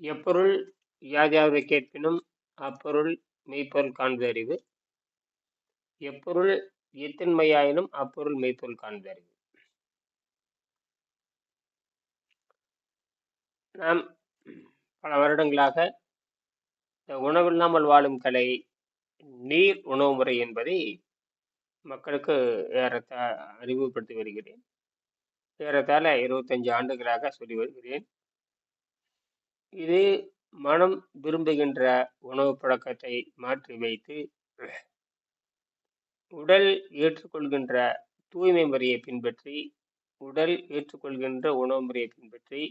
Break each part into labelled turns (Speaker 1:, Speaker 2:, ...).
Speaker 1: எப்பொருள் யாதியாவது கேட்பினும் அப்பொருள் மெய்ப்பொருள் காண்பது அறிவு எப்பொருள் எத்தன்மையாயினும் அப்பொருள் மெய்ப்பொருள் காண்பது அறிவு நாம் பல வருடங்களாக இந்த உணவில்லாமல் வாழும் கலை நீர் உணவு முறை என்பதை மக்களுக்கு ஏறத்த அறிமுகப்படுத்தி வருகிறேன். ஏறத்தாழ இருபத்தஞ்சு ஆண்டுகளாக சொல்லி வருகிறேன். இது மனம் விரும்புகின்ற உணவு பழக்கத்தை மாற்றி வைத்து உடல் ஏற்றுக்கொள்கின்ற தூய்மை முறையை பின்பற்றி உடல் ஏற்றுக்கொள்கின்ற உணவு முறையை பின்பற்றி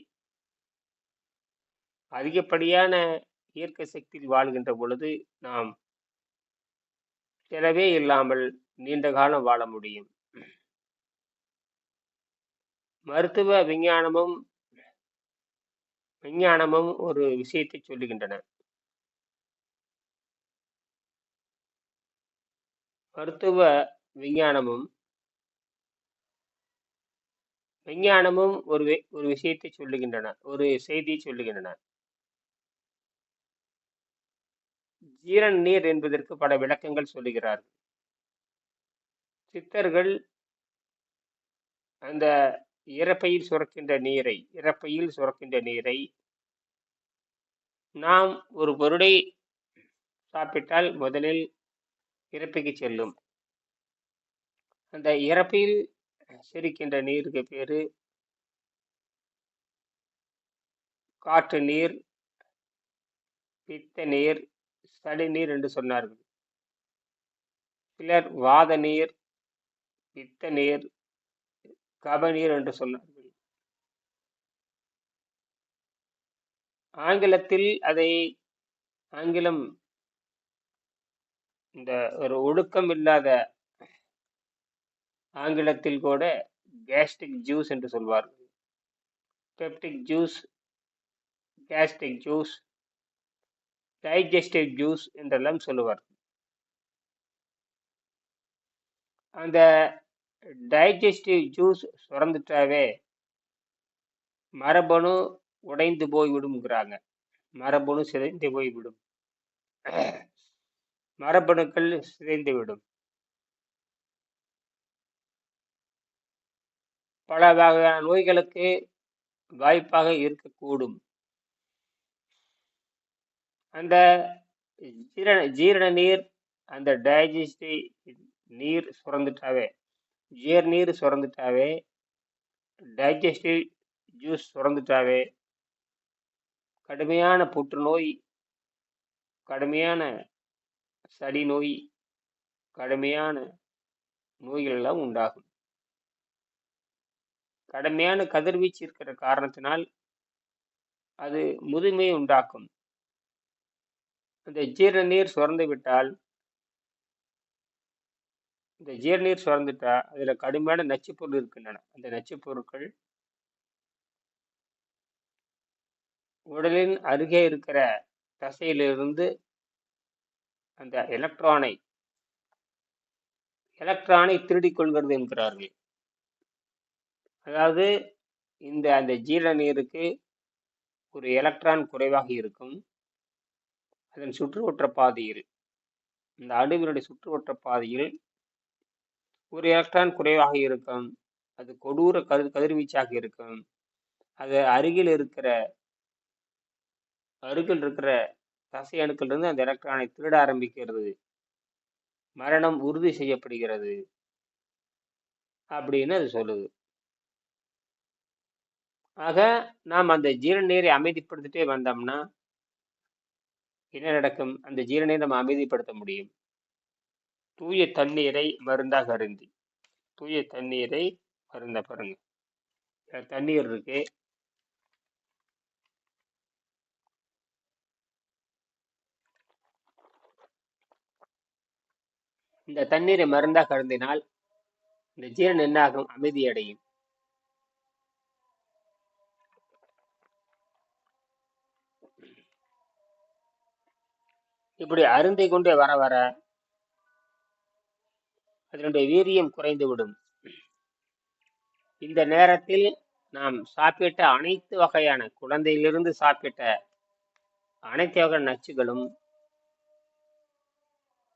Speaker 1: அதிகப்படியான இயற்கை சக்தியில் வாழ்கின்ற பொழுது நாம் செலவே இல்லாமல் நீண்ட காலம் வாழ முடியும். மருத்துவ விஞ்ஞானமும் விஞ்ஞானமும் ஒரு விஷயத்தை சொல்லுகின்றன. மருத்துவ விஞ்ஞானமும் விஞ்ஞானமும் ஒரு ஒரு விஷயத்தை சொல்லுகின்றன ஒரு செய்தியை சொல்லுகின்றன. ஜீரண நீர் என்பதற்கு பல விளக்கங்கள் சொல்லுகிறார்கள். சித்தர்கள் அந்த இறப்பையில் சுரக்கின்ற நீரை இறப்பையில் சுரக்கின்ற நீரை நாம் ஒரு பொருளை சாப்பிட்டால் முதலில் இறப்பைக்கு செல்லும். அந்த இறப்பையில் சிரிக்கின்ற நீருக்கு பேரு காற்று நீர் பித்த நீர் சளி நீர் என்று சொன்னார்கள். சிலர் வாத நீர் பித்த நீர் கபநீர் என்று சொன்னார்கள். ஆங்கிலத்தில் அதை ஆங்கிலம் இந்த ஒரு ஒழுக்கம் இல்லாத ஆங்கிலத்தில் கூட கேஸ்ட்ரிக் ஜூஸ் என்று சொல்வார்கள். Peptic juice gastric juice digestive juice என்றெல்லாம் சொல்லுவார் அந்த டைஜஸ்டிவ் ஜூஸ் சுரந்துட்டாவே மரபணு உடைந்து போய்விடும்ங்கிறாங்க. மரபணு சிதைந்து போய்விடும். மரபணுக்கள் சிதைந்து விடும். பல வகையான நோய்களுக்கு வாய்ப்பாக இருக்கக்கூடும். அந்த ஜீரண ஜீரண நீர் அந்த டைஜஸ்டிவ் நீர் சுரந்துட்டாவே ஜீர்நீர் சுரந்துட்டாவே டைஜஸ்டிவ் ஜூஸ் சுரந்துட்டாவே கடுமையான புற்றுநோய் கடுமையான சளி நோய் கடுமையான நோய்கள் எல்லாம் உண்டாகும். கடுமையான கதிர்வீச்சு இருக்கிற காரணத்தினால் அது முதுமையை உண்டாக்கும். அந்த ஜீரண நீர் சுரந்து விட்டால் இந்த ஜீரணீர் சுரந்துட்டா அதில் கடுமையான நச்சுப் பொருள் இருக்கின்றன அந்த நச்சுப் பொருட்கள் உடலின் அருகே இருக்கிற தசையிலிருந்து அந்த எலக்ட்ரானை எலக்ட்ரானை திருடிக் கொள்கிறது என்கிறார்கள். அதாவது இந்த அந்த ஜீரண நீருக்கு ஒரு எலக்ட்ரான் குறைவாக இருக்கும். அதன் சுற்றுவற்ற பாதையில் இந்த அணுவினுடைய சுற்றுவற்ற பாதையில் ஒரு எலக்ட்ரான் குறைவாக இருக்கும். அது கொடூர கதிர் கதிர்வீச்சாக இருக்கும். அது அருகில் இருக்கிற அருகில் இருக்கிற தசை அணுக்கள் இருந்து அந்த எலக்ட்ரானை திருட ஆரம்பிக்கிறது. மரணம் உறுதி செய்யப்படுகிறது. அப்படின்னு அது சொல்லுது. ஆக நாம் அந்த ஜீரண நீரை அமைதிப்படுத்திட்டே வந்தோம்னா என்ன நடக்கும்? அந்த ஜீரண நீரை நம்ம அமைதிப்படுத்த முடியும். தூய தண்ணீரை மருந்தாக அருந்தி. தூய தண்ணீரை மருந்த பாருங்க. தண்ணீர் இருக்கு. இந்த தண்ணீரை மருந்தாக அருந்தினால் இந்த ஜீரணம் என்னாகும் அமைதி அடையும் இப்படி அருந்தி கொண்டே வர வர அதனுடைய வீரியம் குறைந்துவிடும். இந்த நேரத்தில் நாம் சாப்பிட்ட அனைத்து வகையான குழந்தையிலிருந்து சாப்பிட்ட அனைத்து வகை நச்சுகளும்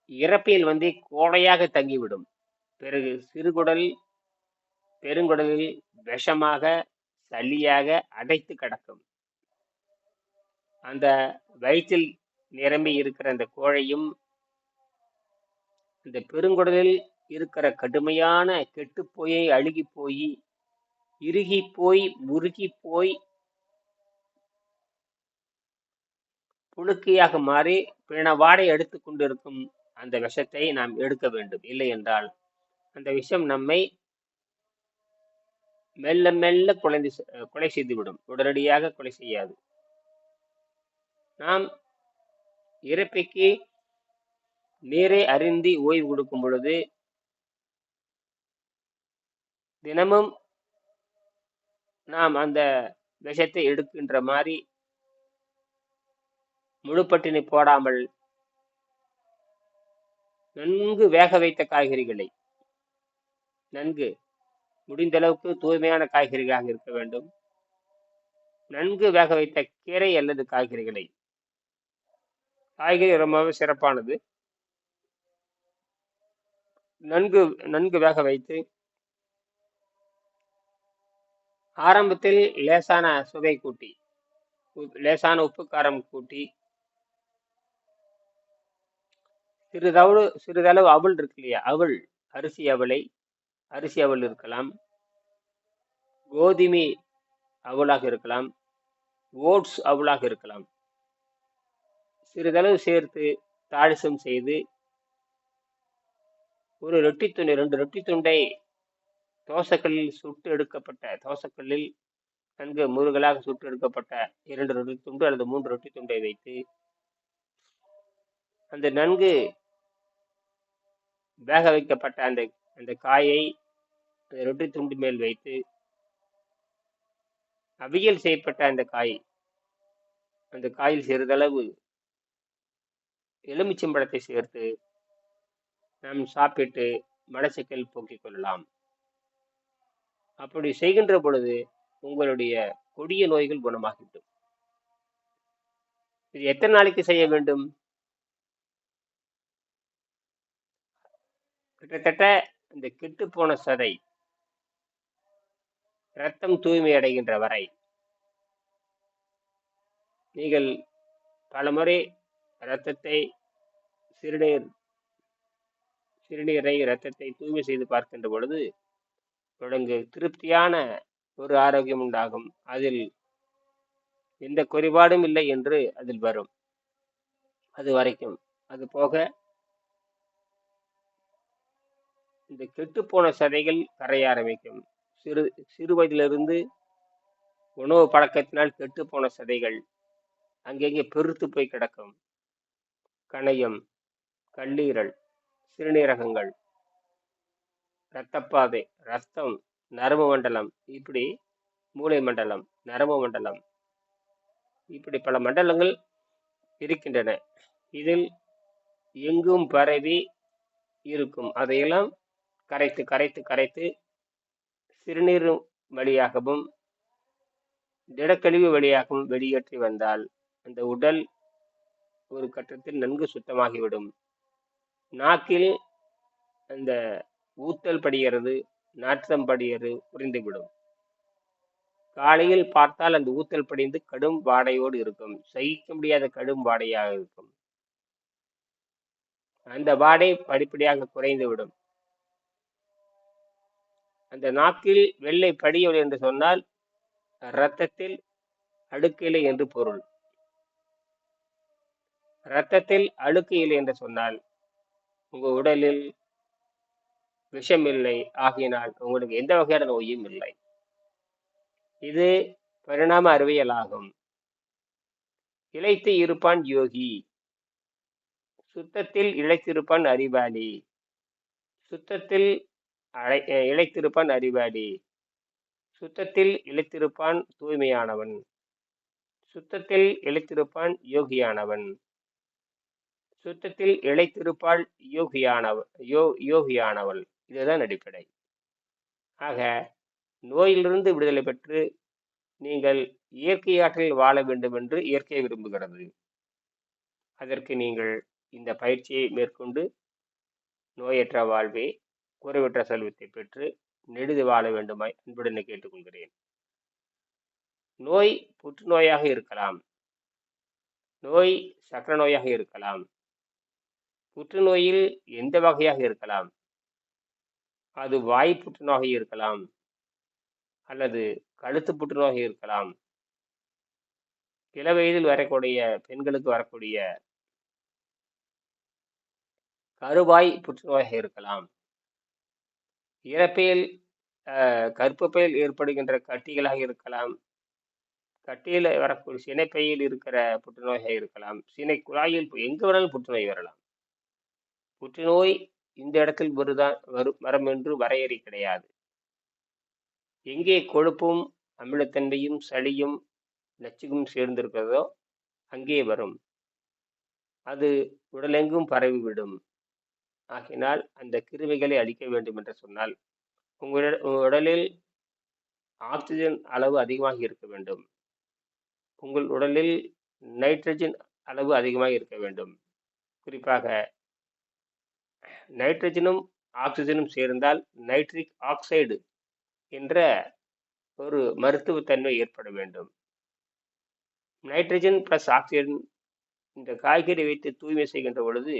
Speaker 1: இறப்பில் வந்து கோடையாக தங்கிவிடும். பிறகு சிறுகுடல் பெருங்குடலில் விஷமாக சளியாக அடைத்து கிடக்கும். அந்த வயிற்றில் நிரம்பி இருக்கிற அந்த கோழையும் இந்த பெருங்குடலில் இருக்கிற கடுமையான கெட்டுப்போய் அழுகி போய் இறுகி போய் முருகி போய் புழுக்கையாக மாறி பிணவாடை எடுத்து கொண்டிருக்கும் அந்த விஷத்தை நாம் எடுக்க வேண்டும். இல்லை என்றால் அந்த விஷம் நம்மை மெல்ல மெல்ல குலைந்து கொலை செய்துவிடும். உடனடியாக கொலை செய்யாது. நாம் இறப்பைக்கு நீரை அருந்தி ஓய்வு கொடுக்கும் பொழுது தினமும் நாம் அந்த விஷத்தை எடுக்கின்ற மாதிரி முழுப்பட்டினி போடாமல் நன்கு வேக வைத்த காய்கறிகளை நன்கு முடிந்த அளவுக்கு தூய்மையான காய்கறிகளாக இருக்க வேண்டும். நன்கு வேக வைத்த கீரை அல்லது காய்கறிகளை. காய்கறி ரொம்பவே சிறப்பானது. நன்கு நன்கு வேக வைத்து ஆரம்பத்தில் லேசான சுவை கூட்டி லேசான உப்பு காரம் கூட்டி சிறிதளவு சிறிதளவு அவள் இருக்கு இல்லையா? அவள் அரிசி அவளை அரிசி அவள் இருக்கலாம். கோதுமை அவளாக இருக்கலாம். ஓட்ஸ் அவளாக இருக்கலாம். சிறிதளவு சேர்த்து தாளிசம் செய்து ஒரு ரொட்டி துண்டு ரெண்டு ரொட்டி துண்டை தோசைக்கல்லில் சுட்டு எடுக்கப்பட்ட தோசைக்கல்லில் நன்கு முருகலாக சுட்டு எடுக்கப்பட்ட இரண்டு ரொட்டி துண்டு அல்லது மூன்று ரொட்டி துண்டை வைத்து அந்த நன்கு வேக வைக்கப்பட்ட அந்த அந்த காயை அந்த ரொட்டி துண்டு மேல் வைத்து அவியல் செய்யப்பட்ட அந்த காய் அந்த காயில் சிறிதளவு எலுமிச்சம்பழத்தை சேர்த்து நாம் சாப்பிட்டு மலச்சிக்கல் போக்கிக் கொள்ளலாம். அப்படி செய்கின்ற பொழுது உங்களுடைய கொடிய நோய்கள் குணமாகிவிடும். இது எத்தனை நாளைக்கு செய்ய வேண்டும்? கிட்டத்தட்ட இந்த கெட்டு போன சதை ரத்தம் தூய்மை அடைகின்ற வரை நீங்கள் பலமுறை இரத்தத்தை சிறுநீர் சிறுநீரை இரத்தத்தை தூய்மை செய்து பார்க்கின்ற பொழுது தொடங்கு. திருப்தியான ஒரு ஆரோக்கியம் உண்டாகும். அதில் எந்த குறைபாடும் இல்லை என்று அதில் வரும். அது வரைக்கும். அது போக இந்த கெட்டுப்போன சதைகள் கரைய ஆரம்பிக்கும். சிறு சிறு வயதிலிருந்து உணவு பழக்கத்தினால் கெட்டுப்போன சதைகள் அங்கங்கே பெருத்து போய் கிடக்கும். கணையம் கல்லீரல் சிறுநீரகங்கள் இரத்தப்பாதை ரத்தம் நரம்பு மண்டலம் இப்படி மூளை மண்டலம் நரம்பு மண்டலம். இப்படி பல மண்டலங்கள் இருக்கின்றன. இதில் எங்கும் பரவி இருக்கும். அதையெல்லாம் கரைத்து கரைத்து கரைத்து சிறுநீர் வழியாகவும் திடக்கழிவு வழியாகவும் வெளியேற்றி வந்தால் அந்த உடல் ஒரு கட்டத்தில் நன்கு சுத்தமாகிவிடும். நாக்கில் அந்த ஊத்தல் படுகிறது நாற்றம் படுகிறது குறைந்துவிடும் காலையில் பார்த்தால் அந்த ஊத்தல் படிந்து கடும் வாடையோடு இருக்கும். சகிக்க முடியாத கடும் வாடையாக இருக்கும். அந்த வாடை படிப்படியாக குறைந்துவிடும். அந்த நாக்கில் வெள்ளை படியவில்லை என்று சொன்னால் இரத்தத்தில் அடுக்கில்லை என்று பொருள். இரத்தத்தில் அழுக்கு இல்லை என்று சொன்னால் உங்க உடலில் விஷம் இல்லை ஆகினால் உங்களுக்கு எந்த வகையான நோயும் இல்லை. இது பரிணாம அறிவியல் ஆகும் இழைத்து இருப்பான் யோகி. சுத்தத்தில் இழைத்திருப்பான் அறிவாளி. சுத்தத்தில் அழை இழைத்திருப்பான் அறிவாளி. சுத்தத்தில் இழைத்திருப்பான் தூய்மையானவன். சுத்தத்தில் இழைத்திருப்பான் யோகியானவன். சுத்தத்தில் இழைத்திருப்பாள் யோகியானவ யோ யோகியானவள். இதுதான் அடிப்படை. ஆக நோயிலிருந்து விடுதலை பெற்று நீங்கள் இயற்கை ஆற்றலில் வாழ வேண்டும் என்று இயற்கை விரும்புகிறது. அதற்கு நீங்கள் இந்த பயிற்சியை மேற்கொண்டு நோயற்ற வாழ்வே குறைவற்ற செல்வத்தை பெற்று நெடுது வாழ வேண்டுமாய் அன்புடனே கேட்டுக்கொள்கிறேன். நோய் புற்றுநோயாக இருக்கலாம். நோய் சக்கர நோயாக இருக்கலாம். புற்றுநோயில் எந்த வகையாக இருக்கலாம்? அது வாய் புற்றுநோயாக இருக்கலாம். அல்லது கழுத்து புற்றுநோயாக இருக்கலாம். இள வயதில் வரக்கூடிய பெண்களுக்கு வரக்கூடிய கருவாய் புற்றுநோயாக இருக்கலாம். இறப்பையில் கற்பப்பையில் ஏற்படுகின்ற கட்டிகளாக இருக்கலாம். கட்டியில் வரக்கூடிய சினைப்பையில் இருக்கிற புற்றுநோயாக இருக்கலாம். சினை குழாயில் எங்கு வேணாலும் புற்றுநோய் வரலாம். புற்றுநோய் இந்த இடத்தில் வருதான் வரும் வரம் என்று வரையறை கிடையாது. எங்கே கொழுப்பும் அமிலத்தன்மையும் சளியும் நச்சுக்கும் சேர்ந்திருக்கிறதோ அங்கே வரும். அது உடலெங்கும் பரவிவிடும். ஆகினால் அந்த கிருமிகளை அழிக்க வேண்டும் என்று சொன்னால் உங்கள் உடலில் ஆக்சிஜன் அளவு அதிகமாக இருக்க வேண்டும். உங்கள் உடலில் நைட்ரஜன் அளவு அதிகமாக இருக்க வேண்டும். குறிப்பாக நைட்ரஜனும் ஆக்சிஜனும் சேர்ந்தால் நைட்ரிக் ஆக்சைடு என்ற ஒரு மருத்துவத்தன்மை ஏற்பட வேண்டும். நைட்ரஜன் பிளஸ் ஆக்சிஜன் இந்த காய்கறி வைத்து தூய்மை செய்கின்ற பொழுது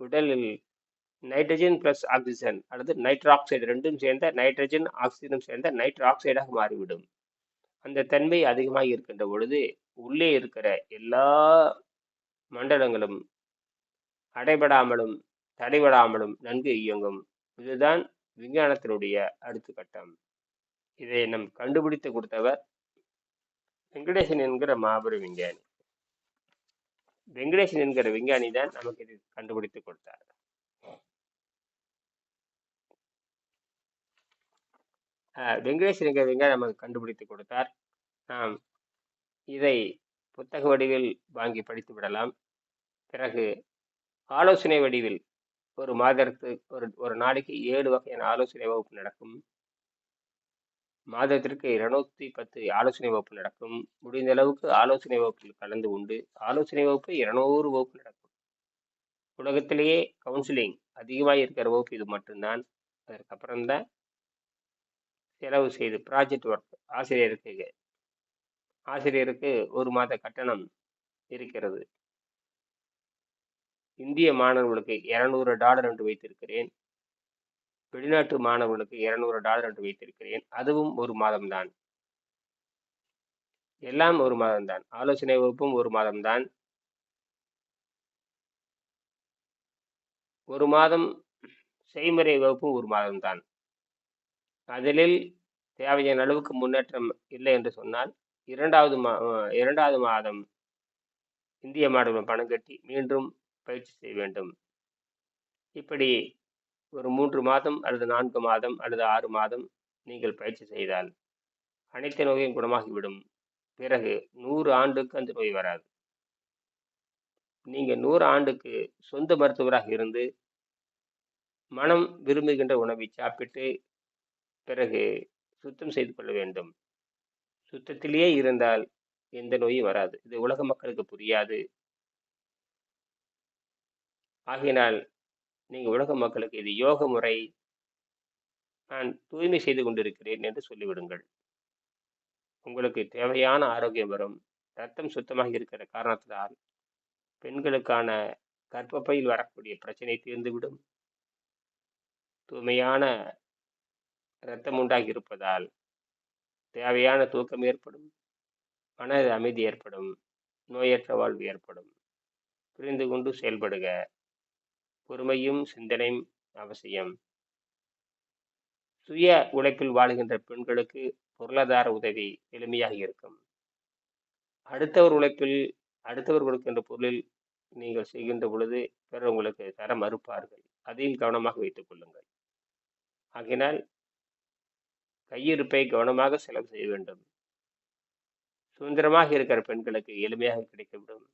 Speaker 1: உடலில் நைட்ரஜன் பிளஸ் ஆக்சிஜன் அல்லது நைட்ராக்சைடு ரெண்டும் சேர்ந்த நைட்ரஜன் ஆக்சிஜனும் சேர்ந்த நைட்ராக்சைடாக மாறிவிடும். அந்த தன்மை அதிகமாக இருக்கின்ற பொழுது உள்ளே இருக்கிற எல்லா மண்டலங்களும் அடைபடாமலும் தடைபடாமலும் நன்கு இயங்கும். இதுதான் விஞ்ஞானத்தினுடைய அடுத்த கட்டம் இதை நம் கண்டுபிடித்து கொடுத்தவர் வெங்கடேசன் என்கிற மாபெரும் விஞ்ஞானி. வெங்கடேசன் என்கிற விஞ்ஞானி தான் நமக்கு இது கண்டுபிடித்து கொடுத்தார். வெங்கடேசன் என்கிற விஞ்ஞானி நமக்கு கண்டுபிடித்து கொடுத்தார். நாம் இதை புத்தக வடிவில் வாங்கி படித்து விடலாம். பிறகு ஆலோசனை வடிவில் ஒரு மாதத்துக்கு ஒரு ஒரு நாளைக்கு ஏழு வகையான ஆலோசனை வகுப்பு நடக்கும். மாதத்திற்கு இருநூத்தி பத்து ஆலோசனை வகுப்பு நடக்கும். முடிந்த அளவுக்கு ஆலோசனை வகுப்பில் கலந்து உண்டு ஆலோசனை வகுப்பு இருநூறு வகுப்பு நடக்கும். உலகத்திலேயே கவுன்சிலிங் அதிகமாக இருக்கிற வகுப்பு இது மட்டும்தான். அதற்கப்புறம்தான் செலவு செய்து ப்ராஜெக்ட் ஒர்க் ஆசிரியருக்கு ஆசிரியருக்கு ஒரு மாத கட்டணம் இருக்கிறது. இந்திய மாணவர்களுக்கு இருநூறு டாலர் என்று வைத்திருக்கிறேன். வெளிநாட்டு மாணவர்களுக்கு இருநூறு டாலர் என்று வைத்திருக்கிறேன். அதுவும் ஒரு மாதம்தான். எல்லாம் ஒரு மாதம்தான். ஆலோசனை வகுப்பும் ஒரு மாதம்தான். ஒரு மாதம் செய்முறை வகுப்பும் ஒரு மாதம்தான். அதிலில் தேவையான அளவுக்கு முன்னேற்றம் இல்லை என்று சொன்னால் இரண்டாவது மா இரண்டாவது மாதம் இந்திய மாணவர்கள் பணம் கட்டி மீண்டும் பயிற்சி செய்ய வேண்டும். இப்படி ஒரு மூன்று மாதம் அல்லது நான்கு மாதம் அல்லது ஆறு மாதம் நீங்கள் பயிற்சி செய்தால் அனைத்து நோயும் குணமாகிவிடும். பிறகு நூறு ஆண்டுக்கு அந்த நோய் வராது. நீங்கள் நூறு ஆண்டுக்கு சொந்த மருத்துவராக இருந்து மனம் விரும்புகின்ற உணவை சாப்பிட்டு பிறகு சுத்தம் செய்து கொள்ள வேண்டும். சுத்தத்திலேயே இருந்தால் எந்த நோயும் வராது. இது உலக மக்களுக்கு புரியாது. ஆகையினால் நீங்கள் உலக மக்களுக்கு இது யோக முறை நான் தூய்மை செய்து கொண்டிருக்கிறேன் என்று சொல்லிவிடுங்கள். உங்களுக்கு தேவையான ஆரோக்கியம் வரும். ரத்தம் சுத்தமாக இருக்கிற காரணத்தினால் பெண்களுக்கான கர்ப்பப்பையில் வரக்கூடிய பிரச்சனை தீர்ந்துவிடும். தூய்மையான இரத்தம் உண்டாகி இருப்பதால் தேவையான தூக்கம் ஏற்படும். மன அமைதி ஏற்படும். நோயற்ற வாழ்வு ஏற்படும். புரிந்து கொண்டு செயல்படுக. பொறுமையும் சிந்தனையும் அவசியம். சுய உழைப்பில் வாழுகின்ற பெண்களுக்கு பொருளாதார உதவி எளிமையாக இருக்கும். அடுத்தவர் உழைப்பில் அடுத்தவர் கொடுக்கின்ற பொருளில் நீங்கள் செய்கின்ற பொழுது பிறர் உங்களுக்கு தர மறுப்பார்கள். அதையும் கவனமாக வைத்துக் கொள்ளுங்கள். ஆகினால் கையிருப்பை கவனமாக செலவு செய்ய வேண்டும். சுதந்திரமாக இருக்கிற பெண்களுக்கு எளிமையாக கிடைத்துவிடும்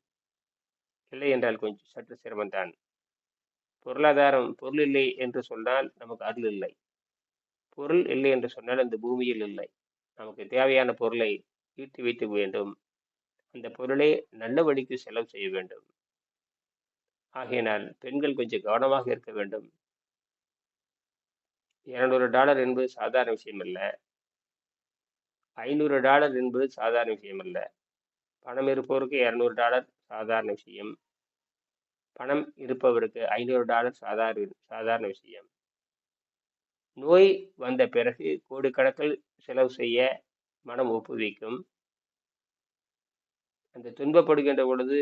Speaker 1: இல்லை என்றால் கொஞ்சம் சற்று சிரமம்தான். பொருளாதாரம் பொருள் இல்லை என்று சொன்னால் நமக்கு அருள் இல்லை. பொருள் இல்லை என்று சொன்னால் அந்த பூமியில் இல்லை. நமக்கு தேவையான பொருளை ஈட்டி வைத்து வேண்டும். அந்த பொருளை நல்ல வழிக்கு செலவு செய்ய வேண்டும். ஆகையினால் பெண்கள் கொஞ்சம் கவனமாக இருக்க வேண்டும். இரநூறு டாலர் என்பது சாதாரண விஷயம் அல்ல. ஐநூறு டாலர் என்பது சாதாரண விஷயம் அல்ல. பணம் இருப்போருக்கு இரநூறு டாலர் சாதாரண விஷயம். பணம் இருப்பவருக்கு ஐநூறு டாலர் சாதாரண சாதாரண விஷயம். நோய் வந்த பிறகு கோடிக்கணக்கில் செலவு செய்ய மனம் ஒப்புவிக்கும். அந்த துன்பப்படுகின்ற பொழுது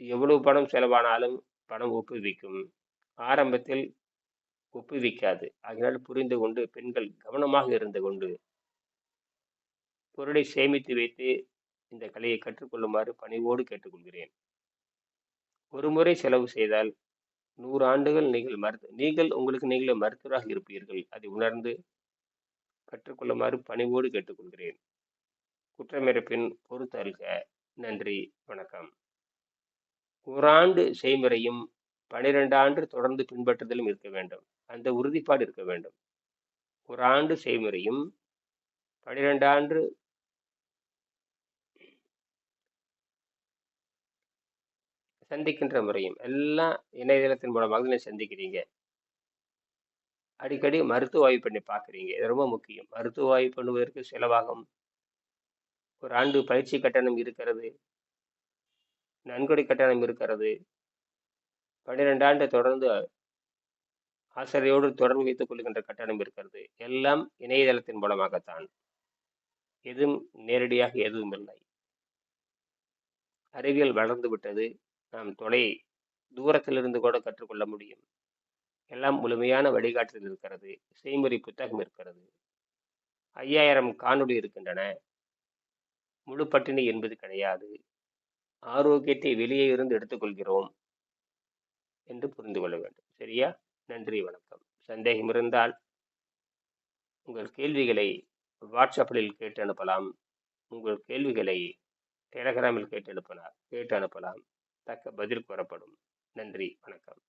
Speaker 1: எவ்வளவு பணம் செலவானாலும் பணம் ஒப்புவிக்கும். ஆரம்பத்தில் ஒப்புவிக்காது. அதனால் புரிந்து கொண்டு பெண்கள் கவனமாக இருந்து கொண்டு பொருளை சேமித்து வைத்து இந்த கலையை கற்றுக்கொள்ளுமாறு பணிவோடு கேட்டுக்கொள்கிறேன். ஒரு முறை செலவு செய்தால் நூறு ஆண்டுகள் நீங்கள் மருத்து நீங்கள் உங்களுக்கு நீங்களே மருத்துவராக இருப்பீர்கள். அதை உணர்ந்து கற்றுக்கொள்ளுமாறு பணிவோடு கேட்டுக்கொள்கிறேன். குற்றமிறப்பின் பொறுத்தல்க நன்றி. வணக்கம். ஓராண்டு செய்முறையும் பனிரெண்டு ஆண்டு தொடர்ந்து பின்பற்றுதலும் இருக்க வேண்டும். அந்த உறுதிப்பாடு இருக்க வேண்டும். ஒரு ஆண்டு செய்முறையும் பனிரெண்டு ஆண்டு சந்திக்கின்ற முறையும். எல்லாம் இணையதளத்தின் மூலமாக நீ சந்திக்கிறீங்க. அடிக்கடி மருத்துவ ஆய்வு பண்ணி பார்க்குறீங்க. இது ரொம்ப முக்கியம். மருத்துவ ஆய்வு பண்ணுவதற்கு செலவாகும். ஒரு ஆண்டு பயிற்சி கட்டணம் இருக்கிறது. நன்கொடை கட்டணம் இருக்கிறது. பன்னிரெண்டு ஆண்டு தொடர்ந்து ஆசிரியரோடு தொடர்பு வைத்துக் கொள்கின்ற கட்டணம் இருக்கிறது. எல்லாம் இணையதளத்தின் மூலமாகத்தான். எதுவும் நேரடியாக எதுவும் இல்லை. அறிவியல் வளர்ந்து விட்டது. நாம் தொலை தூரத்திலிருந்து கூட கற்றுக்கொள்ள முடியும். எல்லாம் முழுமையான வழிகாட்டுதல் இருக்கிறது. செய்முறை புத்தகம் இருக்கிறது. ஐயாயிரம் காணொளி இருக்கின்றன. முழு பட்டினி என்பது கிடையாது. ஆரோக்கியத்தை வெளியே இருந்து எடுத்துக்கொள்கிறோம் என்று புரிந்து கொள்ள வேண்டும். சரியா? நன்றி வணக்கம். சந்தேகம் இருந்தால் உங்கள் கேள்விகளை வாட்ஸ்அப்பில் கேட்டு அனுப்பலாம். உங்கள் கேள்விகளை டெலகிராமில் கேட்டு அனுப்பலாம். கேட்டு அனுப்பலாம். தக்க பதில் கூறப்படும். நன்றி வணக்கம்.